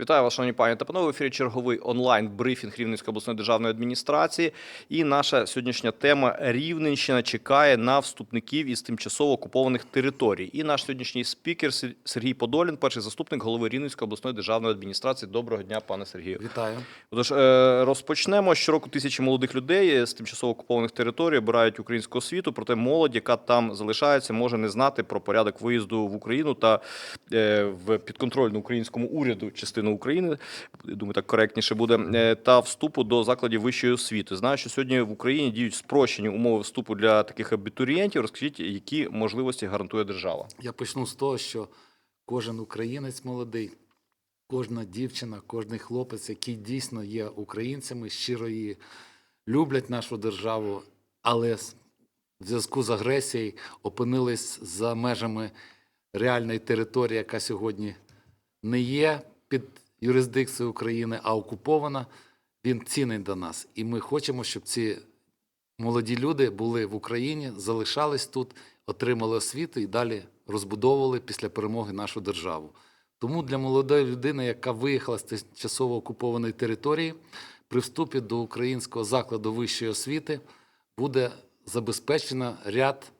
Вітаю вас, шановні пані та панове. В ефірі черговий онлайн брифінг Рівненської обласної державної адміністрації. І наша сьогоднішня тема Рівненщина чекає на вступників із тимчасово окупованих територій. І наш сьогоднішній спікер Сер- Сергій Подолін, перший заступник голови Рівненської обласної державної адміністрації. Доброго дня, пане Сергію. Вітаю. Отож, е, розпочнемо. Щороку тисячі молодих людей з тимчасово окупованих територій обирають українську освіту, проте молодь, яка там залишається, може не знати про порядок виїзду в Україну та е, в підконтрольну українському уряду частину України. Думаю, так коректніше буде, е, та вступу до закладів вищої освіти. Знаю, що сьогодні в Україні діють спрощені умови вступу для таких абітурієнтів. Розкажіть, які можливості гарантує держава? Я почну з того, що кожен українець молодий, кожна дівчина, кожен хлопець, які дійсно є українцями, щиро її люблять нашу державу, але в зв'язку з агресією опинились за межами реальної території, яка сьогодні не є під юрисдикцією України, а окупована. Він цінний до нас. І ми хочемо, щоб ці молоді люди були в Україні, залишались тут, отримали освіту і далі розбудовували після перемоги нашу державу. Тому для молодої людини, яка виїхала з тимчасово окупованої території, при вступі до українського закладу вищої освіти буде забезпечено ряд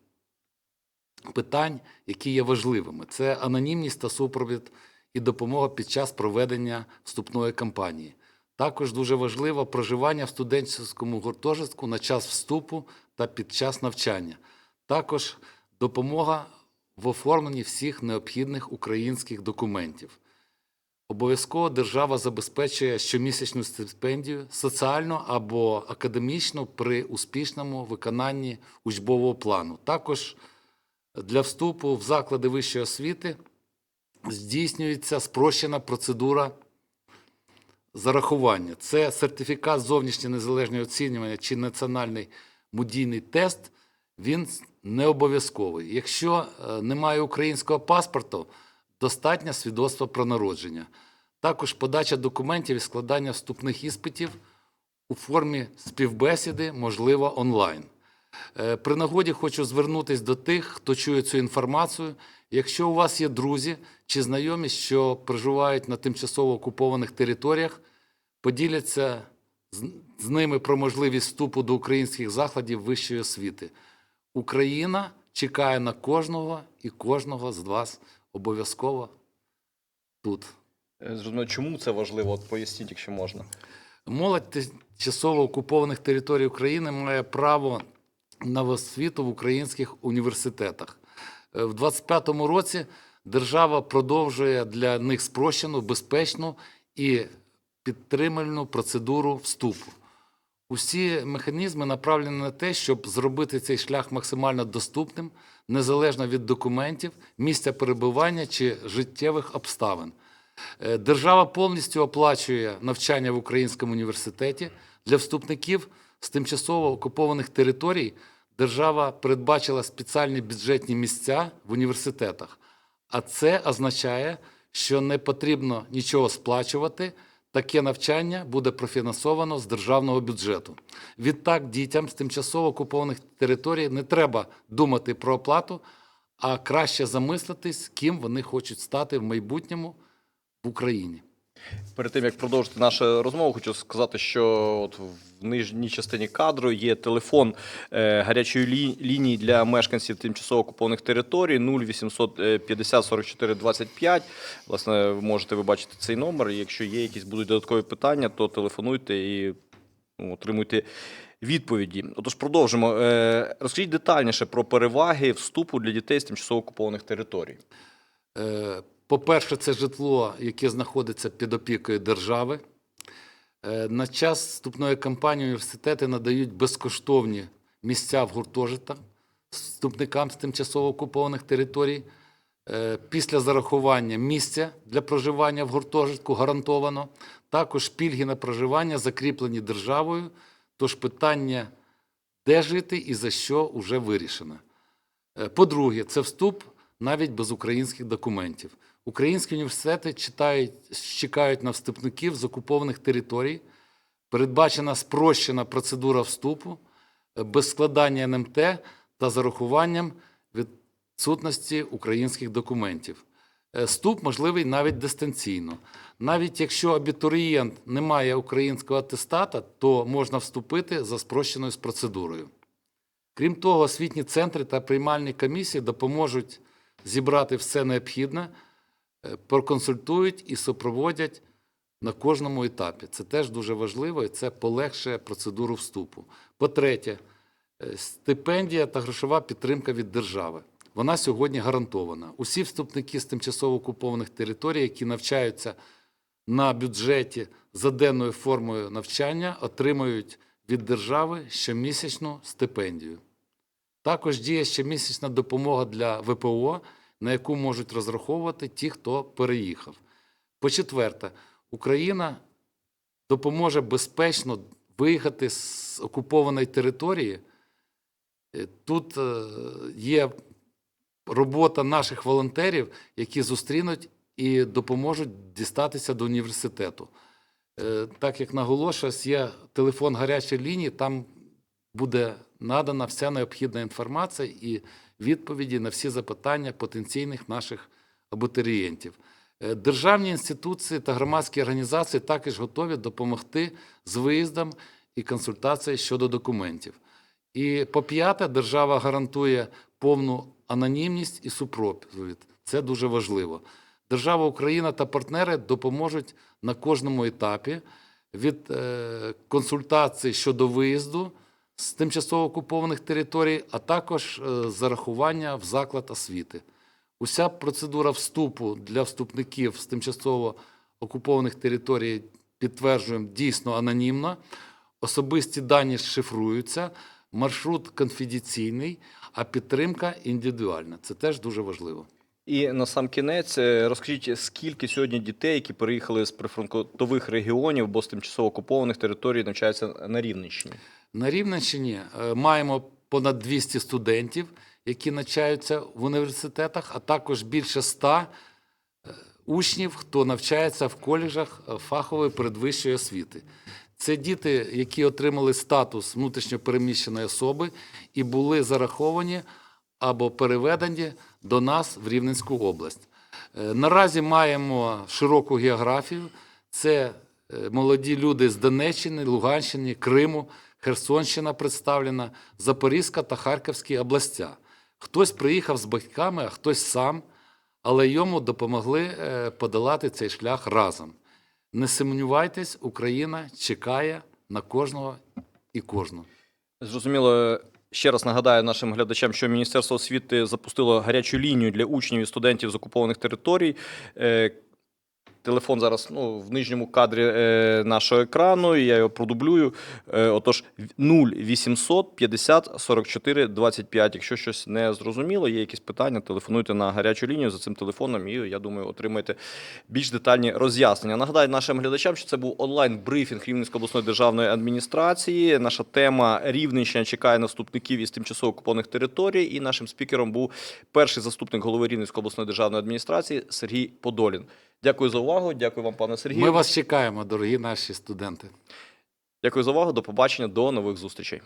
питань, які є важливими. Це анонімність та супровід і допомога під час проведення вступної кампанії. Також дуже важливо проживання в студентському гуртожитку на час вступу та під час навчання. Також допомога в оформленні всіх необхідних українських документів. Обов'язково держава забезпечує щомісячну стипендію соціально або академічно при успішному виконанні учбового плану. Також для вступу в заклади вищої освіти здійснюється спрощена процедура зарахування. Це сертифікат зовнішнє незалежне оцінювання чи національний мудійний тест. Він не обов'язковий. Якщо е, немає українського паспорту, достатньо свідоцтва про народження. Також подача документів і складання вступних іспитів у формі співбесіди можливо онлайн. Е, При нагоді хочу звернутися до тих, хто чує цю інформацію. Якщо у вас є друзі чи знайомі, що проживають на тимчасово окупованих територіях, поділяться з, ними про можливість вступу до українських закладів вищої освіти. Україна чекає на кожного і кожного з вас обов'язково тут. Е, Зрозуміло, чому це важливо? От поясніть, якщо можна. Молодь тимчасово окупованих територій України має право на освіту в українських університетах. Е, В 2025 році держава продовжує для них спрощену, безпечну і підтримальну процедуру вступу. Усі механізми направлені на те, щоб зробити цей шлях максимально доступним, незалежно від документів, місця перебування чи життєвих обставин. Е, Держава повністю оплачує навчання в українському університеті для вступників з тимчасово окупованих територій. Держава передбачила спеціальні бюджетні місця в університетах. А це означає, що не потрібно нічого сплачувати. Таке навчання буде профінансовано з державного бюджету. Відтак, дітям з тимчасово окупованих територій не треба думати про оплату, а краще замислитись, ким вони хочуть стати в майбутньому в Україні. Перед тим як продовжити нашу розмову, хочу сказати, що от в нижній частині кадру є телефон е, гарячої лі- лінії для мешканців тимчасово окупованих територій 0850 44 25. Власне, ви можете ви бачити цей номер. Якщо є якісь будуть додаткові питання, то телефонуйте і ну, отримуйте відповіді. Отож, продовжимо. Е, розкажіть детальніше про переваги вступу для дітей з тимчасово окупованих територій. По-перше, це житло, яке знаходиться під опікою держави. Е, На час вступної кампанії університети надають безкоштовні місця в гуртожитках вступникам з тимчасово окупованих територій. Е, Після зарахування місця для проживання в гуртожитку гарантовано. Також пільги на проживання закріплені державою. Тож питання, де жити і за що, вже вирішено. Е, По-друге, це вступ навіть без українських документів. Українські університети читають, чекають на вступників з окупованих територій. Передбачена спрощена процедура вступу е, без складання НМТ та зарахуванням відсутності українських документів. Е, Вступ можливий навіть дистанційно. Навіть якщо абітурієнт не має українського атестата, то можна вступити за спрощеною процедурою. Крім того, освітні центри та приймальні комісії допоможуть зібрати все необхідне, проконсультують і супроводять на кожному етапі. Це теж дуже важливо і це полегшує процедуру вступу. По-третє, е, стипендія та грошова підтримка від держави. Вона сьогодні гарантована. Усі вступники з тимчасово окупованих територій, які навчаються на бюджеті за денною формою навчання, отримують від держави щомісячну стипендію. Також діє щомісячна допомога для ВПО, на яку можуть розраховувати ті, хто переїхав. По-четверте, Україна допоможе безпечно виїхати з окупованої території. Е, Тут е, є робота наших волонтерів, які зустрінуть і допоможуть дістатися до університету. Е, Так як наголошується, є телефон гарячої лінії, там буде надана вся необхідна інформація і відповіді на всі запитання потенційних наших абітурієнтів. Е, Державні інституції та громадські організації також готові допомогти з виїздом і консультацією щодо документів. І по п'яте, держава гарантує повну анонімність і супровід. Це дуже важливо. Держава Україна та партнери допоможуть на кожному етапі від е, консультацій щодо виїзду з тимчасово окупованих територій, а також е, зарахування в заклад освіти. Уся процедура вступу для вступників з тимчасово окупованих територій підтверджуємо дійсно анонімно. Особисті дані шифруються, маршрут конфіденційний, а підтримка індивідуальна. Це теж дуже важливо. І на сам кінець е, розкажіть, скільки сьогодні дітей, які переїхали з прифронтових регіонів або з тимчасово окупованих територій, навчаються на Рівненщині? На Рівненщині е, маємо понад 200 студентів, які навчаються в університетах, а також більше 100 е, учнів, хто навчається в коледжах фахової передвищої освіти. Це діти, які отримали статус внутрішньопереміщеної особи і були зараховані або переведені до нас в Рівненську область. Е, Наразі маємо широку географію. Це е, молоді люди з Донеччини, Луганщини, Криму, Херсонщина представлена, Запорізька та Харківські областя. Хтось приїхав з батьками, а хтось сам, але йому допомогли е, подолати цей шлях разом. Не сумнівайтесь, Україна чекає на кожного і кожну. Зрозуміло. Ще раз нагадаю нашим глядачам, що Міністерство освіти запустило гарячу лінію для учнів і студентів з окупованих територій. Телефон зараз ну, в нижньому кадрі е, нашого екрану, і я його продублюю. Е, отож, 0800 50 44 25. Якщо щось не зрозуміло, є якісь питання, телефонуйте на гарячу лінію за цим телефоном, і я думаю, отримаєте більш детальні роз'яснення. Нагадаю нашим глядачам, що це був онлайн-брифінг Рівненської обласної державної адміністрації. Наша тема Рівненщина чекає наступників із тимчасово окупованих територій. І нашим спікером був перший заступник голови Рівненської обласної державної адміністрації Сергій Подолін. Дякую за увагу. Дякую вам, пане Сергію. Ми вас чекаємо, дорогі наші студенти. Дякую за увагу. До побачення. До нових зустрічей.